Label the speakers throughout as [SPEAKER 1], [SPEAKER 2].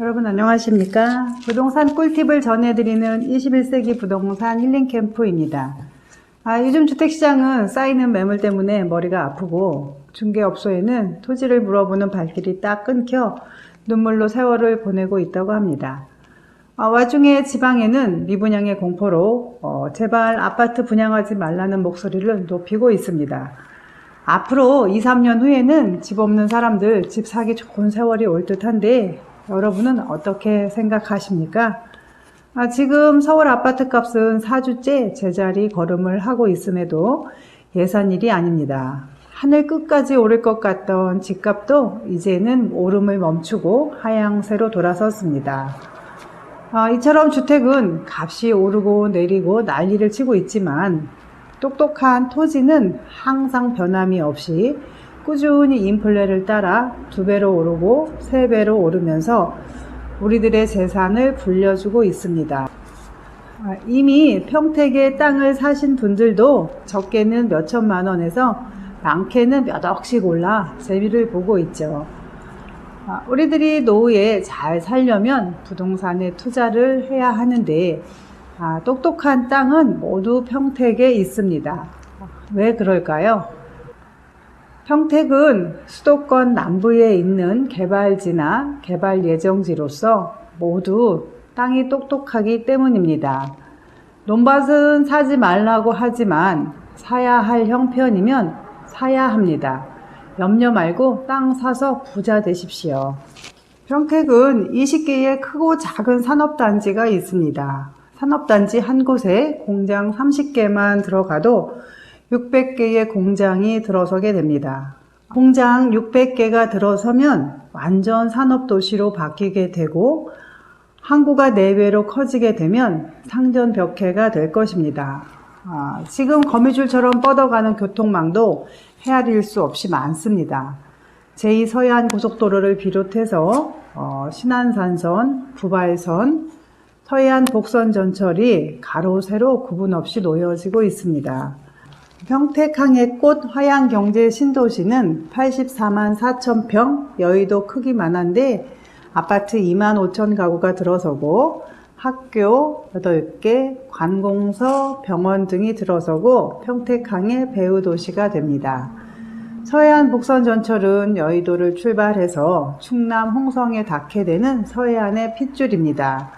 [SPEAKER 1] 여러분 안녕하십니까? 부동산 꿀팁을 전해드리는 21세기 부동산 힐링 캠프입니다. 아, 요즘 주택시장은 쌓이는 매물 때문에 머리가 아프고 중개업소에는 토지를 물어보는 발길이 딱 끊겨 눈물로 세월을 보내고 있다고 합니다. 아, 와중에 지방에는 미분양의 공포로 어, 제발 아파트 분양하지 말라는 목소리를 높이고 있습니다. 앞으로 2, 3년 후에는 집 없는 사람들 집 사기 좋은 세월이 올 듯한데 여러분은 어떻게 생각하십니까? 아, 지금 서울 아파트 값은 4주째 제자리 걸음을 하고 있음에도 예산일이 아닙니다. 하늘 끝까지 오를 것 같던 집값도 이제는 오름을 멈추고 하향세로 돌아섰습니다. 아, 이처럼 주택은 값이 오르고 내리고 난리를 치고 있지만 똑똑한 토지는 항상 변함이 없이 꾸준히 인플레를 따라 두 배로 오르고 세 배로 오르면서 우리들의 재산을 불려주고 있습니다. 아, 이미 평택에 땅을 사신 분들도 적게는 몇 천만 원에서 많게는 몇 억씩 올라 재미를 보고 있죠. 아, 우리들이 노후에 잘 살려면 부동산에 투자를 해야 하는데 아, 똑똑한 땅은 모두 평택에 있습니다. 왜 그럴까요? 평택은 수도권 남부에 있는 개발지나 개발 예정지로서 모두 땅이 똑똑하기 때문입니다. 논밭은 사지 말라고 하지만 사야 할 형편이면 사야 합니다. 염려 말고 땅 사서 부자 되십시오. 평택은 20개의 크고 작은 산업단지가 있습니다. 산업단지 한 곳에 공장 30개만 들어가도 600개의 공장이 들어서게 됩니다. 공장 600개가 들어서면 완전 산업도시로 바뀌게 되고 항구가 4배로 커지게 되면 상전 벽해가 될 것입니다. 아, 지금 거미줄처럼 뻗어가는 교통망도 헤아릴 수 없이 많습니다. 제2서해안 고속도로를 비롯해서 어, 신안산선, 부발선, 서해안 복선 전철이 가로 세로 구분 없이 놓여지고 있습니다. 평택항의 꽃 화양 경제 신도시는 84만 4천 평, 여의도 크기만한데 아파트 2만 5천 가구가 들어서고 학교 8개, 관공서, 병원 등이 들어서고 평택항의 배후 도시가 됩니다. 서해안 복선 전철은 여의도를 출발해서 충남 홍성에 닿게 되는 서해안의 핏줄입니다.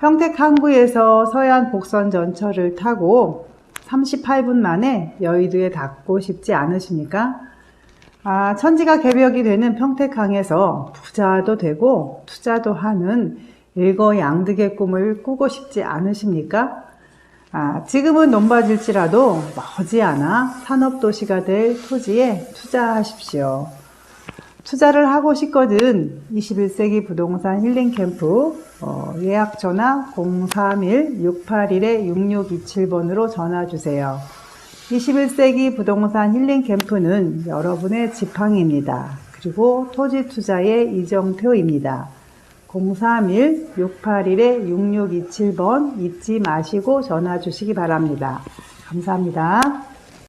[SPEAKER 1] 평택 항구에서 서해안 복선 전철을 타고 38분 만에 여의도에 닿고 싶지 않으십니까? 아, 천지가 개벽이 되는 평택항에서 부자도 되고 투자도 하는 일거양득의 꿈을 꾸고 싶지 않으십니까? 아, 지금은 논밭일지라도 머지않아 산업도시가 될 토지에 투자하십시오. 투자를 하고 싶거든 21세기 부동산 힐링 캠프 어, 예약 전화 031-681-6627번으로 전화 주세요. 21세기 부동산 힐링 캠프는 여러분의 지팡이입니다. 그리고 토지 투자의 이정표입니다. 031-681-6627번 잊지 마시고 전화 주시기 바랍니다. 감사합니다.